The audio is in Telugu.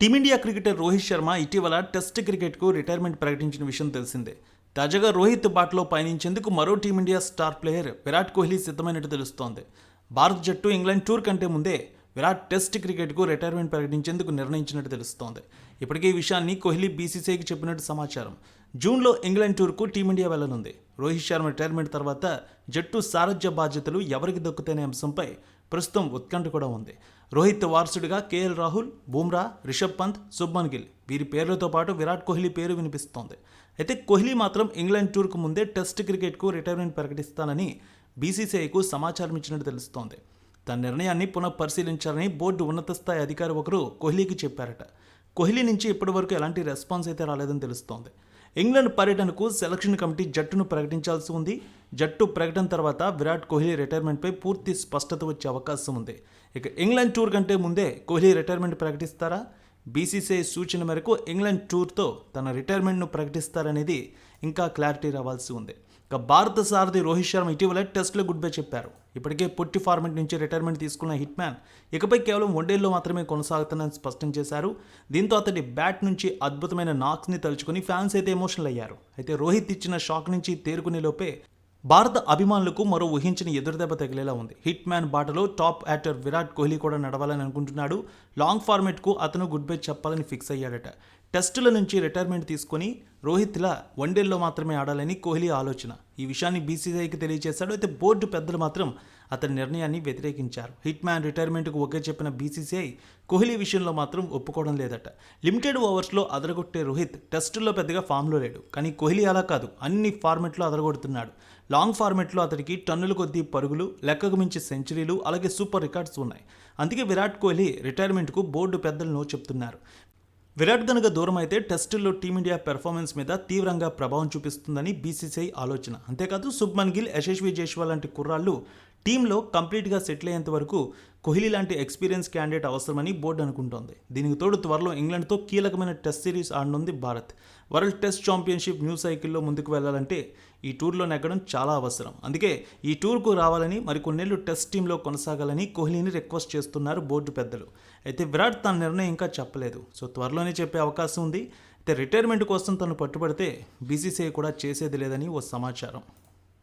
టీమిండియా క్రికెటర్ రోహిత్ శర్మ ఇటీవల టెస్ట్ క్రికెట్కు రిటైర్మెంట్ ప్రకటించిన విషయం తెలిసిందే. తాజాగా రోహిత్ బాట్లో పయనించేందుకు మరో Team India star player Virat Kohli సిద్ధమైనట్టు తెలుస్తోంది. భారత్ జట్టు ఇంగ్లాండ్ టూర్ కంటే ముందే విరాట్ టెస్ట్ క్రికెట్కు రిటైర్మెంట్ ప్రకటించేందుకు నిర్ణయించినట్టు తెలుస్తోంది. ఇప్పటికే ఈ విషయాన్ని కోహ్లీ బీసీసీఐకి చెప్పినట్టు సమాచారం. జూన్లో ఇంగ్లాండ్ టూర్కు టీమిండియా వెళ్ళనుంది రోహిత్ శర్మ రిటైర్మెంట్ తర్వాత జట్టు సారథ్య బాధ్యతలు ఎవరికి దక్కుతాయనే అంశంపై ప్రస్తుతం ఉత్కంఠ కూడా ఉంది. రోహిత్ వారసుడిగా కేఎల్ రాహుల్ బూమ్రా రిషబ్ పంత్ శుభ్మన్ గిల్ వీరి పేర్లతో పాటు విరాట్ కోహ్లీ పేరు వినిపిస్తోంది. అయితే కోహ్లీ మాత్రం ఇంగ్లాండ్ టూర్కు ముందే టెస్ట్ క్రికెట్కు రిటైర్మెంట్ ప్రకటిస్తానని బీసీసీఐకు సమాచారం ఇచ్చినట్టు తెలుస్తోంది. తన నిర్ణయాన్ని పునః పరిశీలించాలని బోర్డు ఉన్నత స్థాయి అధికారి ఒకరు కోహ్లీకి చెప్పారట. కోహ్లీ నుంచి ఇప్పటివరకు ఎలాంటి రెస్పాన్స్ అయితే రాలేదని తెలుస్తోంది. ఇంగ్లాండ్ పర్యటనకు సెలక్షన్ కమిటీ జట్టును ప్రకటించాల్సి ఉంది. జట్టు ప్రకటన తర్వాత విరాట్ కోహ్లీ రిటైర్మెంట్పై పూర్తి స్పష్టత వచ్చే అవకాశం ఉంది. ఇక ఇంగ్లాండ్ టూర్ కంటే ముందే కోహ్లీ రిటైర్మెంట్ ప్రకటిస్తారా? బీసీసీఐ సూచన మేరకు ఇంగ్లాండ్ టూర్తో తన రిటైర్మెంట్ను ప్రకటిస్తారనేది ఇంకా క్లారిటీ రావాల్సి ఉంది. ఇక భారత సారథి రోహిత్ శర్మ ఇటీవల టెస్ట్లో గుడ్ బై చెప్పారు. ఇప్పటికే పొట్టి ఫార్మెట్ నుంచి రిటైర్మెంట్ తీసుకున్న హిట్ మ్యాన్ ఇకపై కేవలం వన్డేల్లో మాత్రమే కొనసాగుతానని స్పష్టం చేశారు. దీంతో అతడి బ్యాట్ నుంచి అద్భుతమైన నాక్స్ని తలుచుకుని ఫ్యాన్స్ అయితే ఎమోషనల్ అయ్యారు అయితే రోహిత్ ఇచ్చిన షాక్ నుంచి తేరుకునే లోపే భారత అభిమానులకు మరో ఊహించిన ఎదురుదెబ్బ తగిలేలా ఉంది. హిట్ మ్యాన్ బాటలో టాప్ యాక్టర్ విరాట్ కోహ్లీ కూడా నడవాలని అనుకుంటున్నాడు. లాంగ్ ఫార్మెట్కు అతను గుడ్ బై చెప్పాలని ఫిక్స్ అయ్యాడట. టెస్టుల నుంచి రిటైర్మెంట్ తీసుకొని రోహిత్లా వన్డేల్లో మాత్రమే ఆడాలని కోహ్లీ ఆలోచన. ఈ విషయాన్ని బీసీసీఐకి తెలియజేశాడు. అయితే బోర్డు పెద్దలు మాత్రం అతని నిర్ణయాన్ని వ్యతిరేకించారు. హిట్ మ్యాన్ రిటైర్మెంట్కు ఒకే చెప్పిన బీసీసీఐ కోహ్లీ విషయంలో మాత్రం ఒప్పుకోవడం లేదట. లిమిటెడ్ ఓవర్స్లో అదరగొట్టే రోహిత్ టెస్టుల్లో పెద్దగా ఫామ్లో లేడు. కానీ కోహ్లీ అలా కాదు. అన్ని ఫార్మెట్లో అదరగొడుతున్నాడు. లాంగ్ ఫార్మెట్లో అతడికి టన్నుల కొద్దీ పరుగులు లెక్కకు మించి సెంచరీలు అలాగే సూపర్ రికార్డ్స్ ఉన్నాయి. అందుకే విరాట్ కోహ్లీ రిటైర్మెంట్కు బోర్డు పెద్దలను చెప్తున్నారు. విరాట్ గనుక దూరం అయితే టెస్టుల్లో టీమిండియా పెర్ఫార్మెన్స్ మీద తీవ్రంగా ప్రభావం చూపిస్తుందని బీసీసీఐ ఆలోచన. అంతేకాదు శుభ్మన్ గిల్ యశస్వి జైస్వాల్ లాంటి కుర్రాళ్ళు టీంలో కంప్లీట్గా సెటిల్ అయ్యేంత వరకు కోహ్లీ లాంటి ఎక్స్పీరియన్స్ క్యాండిడేట్ అవసరమని బోర్డు అనుకుంటోంది. దీనికి తోడు త్వరలో ఇంగ్లాండ్తో కీలకమైన test series ఆడనుంది Bharat. World test championship new సైకిల్లో ముందుకు వెళ్ళాలంటే ఈ టూర్లో నెగ్గడం చాలా అవసరం. అందుకే ఈ టూర్కు రావాలని మరికొన్నేళ్ళు టెస్ట్ టీంలో కొనసాగాలని కోహ్లీని రిక్వెస్ట్ చేస్తున్నారు బోర్డు పెద్దలు. అయితే విరాట్ తన నిర్ణయం ఇంకా చెప్పలేదు. సో త్వరలోనే చెప్పే అవకాశం ఉంది. అయితే రిటైర్మెంట్ కోసం తను పట్టుబడితే బీసీసీఐ కూడా చేసేది లేదని ఓ సమాచారం.